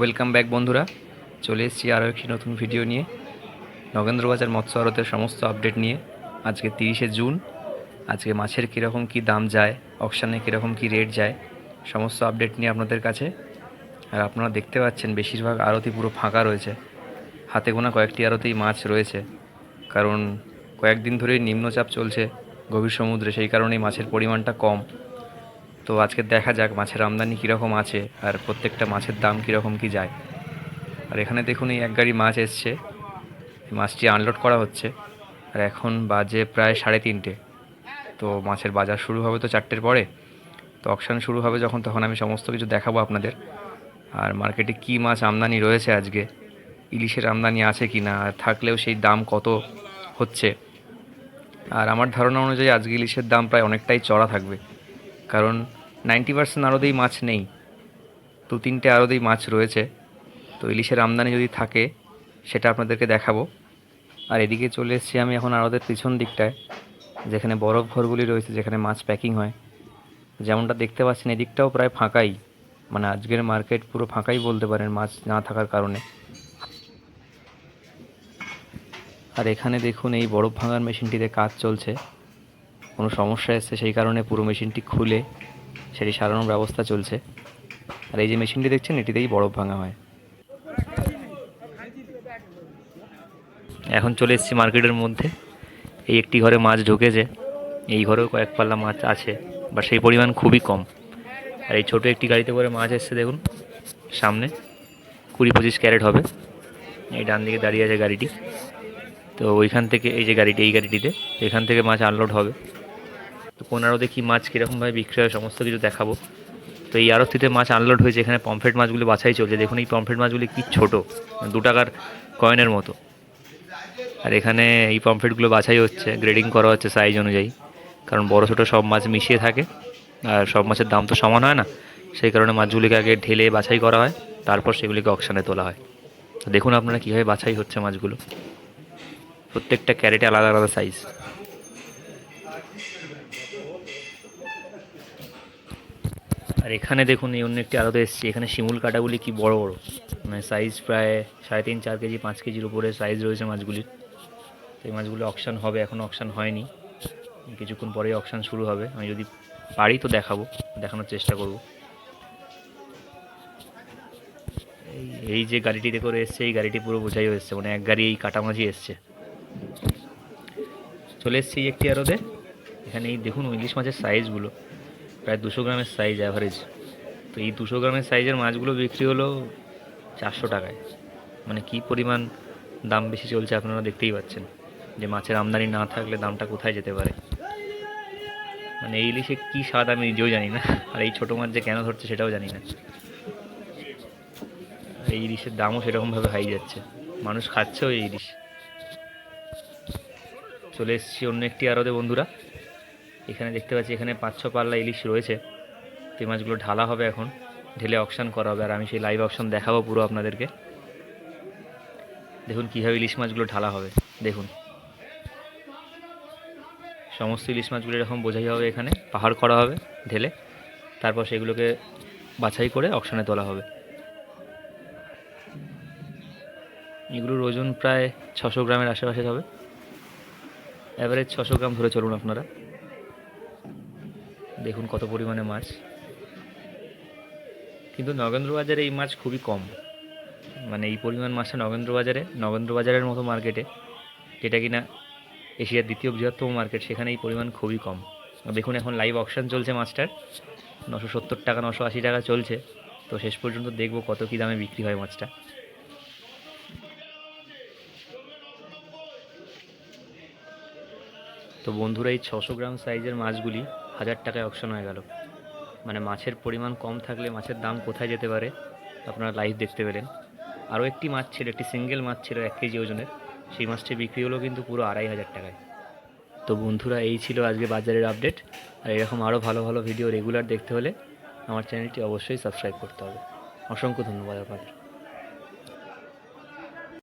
Welcome back বন্ধুরা। চলে এসেছি আরও একটি নতুন ভিডিও নিয়ে। নগেন্দ্রবাজার মৎস্য আড়তের সমস্ত আপডেট নিয়ে। আজকে তিরিশে জুন। আজকে মাছের কীরকম কী দাম যায় অকশানে কীরকম কী রেট যায়, সমস্ত আপডেট নিয়ে আপনাদের কাছে। আর আপনারা দেখতে পাচ্ছেন, বেশিরভাগ আরতি পুরো ফাঁকা রয়েছে। হাতে গোনা কয়েকটি আড়তেই মাছ রয়েছে। কারণ কয়েকদিন ধরেই নিম্নচাপ চলছে। গভীর সমুদ্রে সেই কারণেই মাছের পরিমাণটা কম। তো আজকে দেখা যাক মাছের আমদানি কীরকম আছে আর প্রত্যেকটা মাছের দাম কীরকম কী যায়। আর এখানে দেখুন এই এক গাড়ি মাছ এসছে। মাছটি আনলোড করা হচ্ছে। আর এখন বাজে প্রায় সাড়ে তিনটে। তো মাছের বাজার শুরু হবে তো চারটের পরে। তো অকশান শুরু হবে যখন তখন আমি সমস্ত কিছু দেখাবো আপনাদের। আর মার্কেটে কী মাছ আমদানি রয়েছে আজকে? ইলিশের আমদানি আছে কি না? আর থাকলেও সেই দাম কত হচ্ছে? আর আমার ধারণা অনুযায়ী আজকে ইলিশের দাম প্রায় অনেকটাই চড়া থাকবে। কারণ নাইনটি পার্সেন্ট আরোদেই মাছ নেই। দু তিনটে আরোদেই মাছ রয়েছে। তো ইলিশের আমদানি যদি থাকে, সেটা আপনাদেরকে দেখাবো। আর এদিকে চলে এসেছি আমি এখন আরোদের পিছন দিকটায়, যেখানে বরফ ঘরগুলি রয়েছে, যেখানে মাছ প্যাকিং হয়। যেমনটা দেখতে পাচ্ছেন, এদিকটাও প্রায় ফাঁকাই। মানে আজকের মার্কেট পুরো ফাঁকাই বলতে পারেন মাছ না থাকার কারণে। আর এখানে দেখুন, এই বরফ ভাঙার মেশিনটিতে কাজ চলছে। কোনো সমস্যা এসছে সেই কারণে পুরো মেশিনটি খুলে সেটি সারানোর ব্যবস্থা চলছে। আর এই যে মেশিনটি দেখছেন, এটিতেই বরফ ভাঙা হয়। এখন চলে এসেছি মার্কেটের মধ্যে। এই একটি ঘরে মাছ ঢুকেছে। এই ঘরেও কয়েক পাল্লা মাছ আছে, বা সেই পরিমাণ খুবই কম। আর এই ছোটো একটি গাড়িতে করে মাছ এসছে, দেখুন, সামনে। কুড়ি পঁচিশ ক্যারেট হবে। এই ডান দিকে দাঁড়িয়ে আছে গাড়িটি। তো ওইখান থেকে, এই যে গাড়িটি, এই গাড়িটিতে, এখান থেকে মাছ আনলোড হবে। তো কোন আরও দেখি মাছ কীরকমভাবে বিক্রি হয়, সমস্ত কিছু দেখাবো। তো এই আরতিতে মাছ আনলোড হয়েছে, এখানে পমফ্রেট মাছগুলি বাছাই চলছে। দেখুন এই পমফ্রেট মাছগুলি কি ছোট দু টাকার কয়েনের মতো। আর এখানে এই পমফ্রেটগুলো বাছাই হচ্ছে গ্রেডিং করা হচ্ছে সাইজ অনুযায়ী। কারণ বড় ছোটো সব মাছ মিশিয়ে থাকে, আর সব মাছের দাম তো সমান হয় না। সেই কারণে মাছগুলিকে আগে ঢেলে বাছাই করা হয়, তারপর সেগুলিকে অকশানে তোলা হয়। দেখুন আপনারা কীভাবে বাছাই হচ্ছে মাছগুলো। প্রত্যেকটা ক্যারেটে আলাদা আলাদা সাইজ আর এখানে দেখুন, এই অন্য একটি আলাদা এসেছি। এখানে শিমুল কাটাগুলি কি বড় বড়? মানে সাইজ প্রায় সাড়ে তিন, চার কেজি, পাঁচ কেজির উপরে সাইজ রয়েছে মাছগুলির। তো এই মাছগুলো অকশান হবে এখনও অকশান হয়নি। কিছুক্ষণ পরেই অকশান শুরু হবে। আমি যদি পারি তো দেখাবো, দেখানোর চেষ্টা করব। এই এই যে গাড়িটিতে করে এসছে, এই গাড়িটি পুরো বোঝাই এসছে মানে এক গাড়ি এই কাটা মাঝি এসছে। চলে এসছি একটি আরোতে এখানে এই দেখুন ইলিশ মাছের সাইজগুলো প্রায় দুশো গ্রামের সাইজ অ্যাভারেজ তো এই দুশো গ্রামের সাইজের মাছগুলো বিক্রি হলো চারশো টাকায়। মানে কি পরিমাণ দাম বেশি চলছে আপনারা দেখতেই পাচ্ছেন। যে মাছের আমদানি না থাকলে দামটা কোথায় যেতে পারে? মানে এই ইলিশে কী স্বাদ আমি নিজেও জানি না। আর এই ছোটো মাছ যে কেন ধরছে সেটাও জানি না। এই ইলিশের দামও সেরকমভাবে হাই যাচ্ছে। মানুষ খাচ্ছেও এই ইলিশ। চলে এসেছি অন্য একটি আরতে বন্ধুরা। এখানে দেখতে পাচ্ছি, এখানে পাঁচ, ছ পাল্লা ইলিশ রয়েছে। তো এই মাছগুলো ঢালা হবে এখন, ঢেলে অকশান করা হবে। আর আমি সেই লাইভ অকশন দেখাবো পুরো আপনাদেরকে। দেখুন কীভাবে ইলিশ মাছগুলো ঢালা হবে। দেখুন। সমস্ত ইলিশ মাছগুলো এরকম বোঝাই হবে এখানে। পাহাড় করা হবে ঢেলে। তারপর সেগুলোকে বাছাই করে অকশানে তোলা হবে। এগুলোর ওজন প্রায় ছশো গ্রামের আশেপাশে হবে। অ্যাভারেজ ছশো গ্রাম ধরে চলুন আপনারা। দেখুন কত পরিমাণে মাছ। কিন্তু নগেন্দ্র বাজারে এই মাছ খুবই কম। মানে এই পরিমাণ মাছটা নগেন্দ্র বাজারে নগেন্দ্র বাজারের মতো মার্কেটে যেটা কিনা এশিয়ার দ্বিতীয় বৃহত্তম মার্কেট সেখানে এই পরিমাণ খুবই কম। দেখুন এখন লাইভ অকশন চলছে মাছটার। নশো সত্তর টাকা, নশো আশি টাকা চলছে। তো শেষ পর্যন্ত দেখব কত কী দামে বিক্রি হয় মাছটা। তো বন্ধুরা, এই ছশো গ্রাম সাইজের মাছগুলি হাজার টাকায় অপশন হয়ে গেল। মানে মাছের পরিমাণ কম থাকলে মাছের দাম কোথায় যেতে পারে, আপনারা লাইভ দেখতে পেলেন। আরও একটি মাছ ছিল, একটি সিঙ্গেল মাছ ছিল, এক কেজি ওজনের। সেই মাছটি বিক্রি হলো কিন্তু পুরো আড়াই হাজার টাকায়। তো বন্ধুরা, এই ছিল আজকে বাজারের আপডেট আর এরকম আরও ভালো ভালো ভিডিও রেগুলার দেখতে হলে আমার চ্যানেলটি অবশ্যই সাবস্ক্রাইব করতে হবে। অসংখ্য ধন্যবাদ আপনাদের।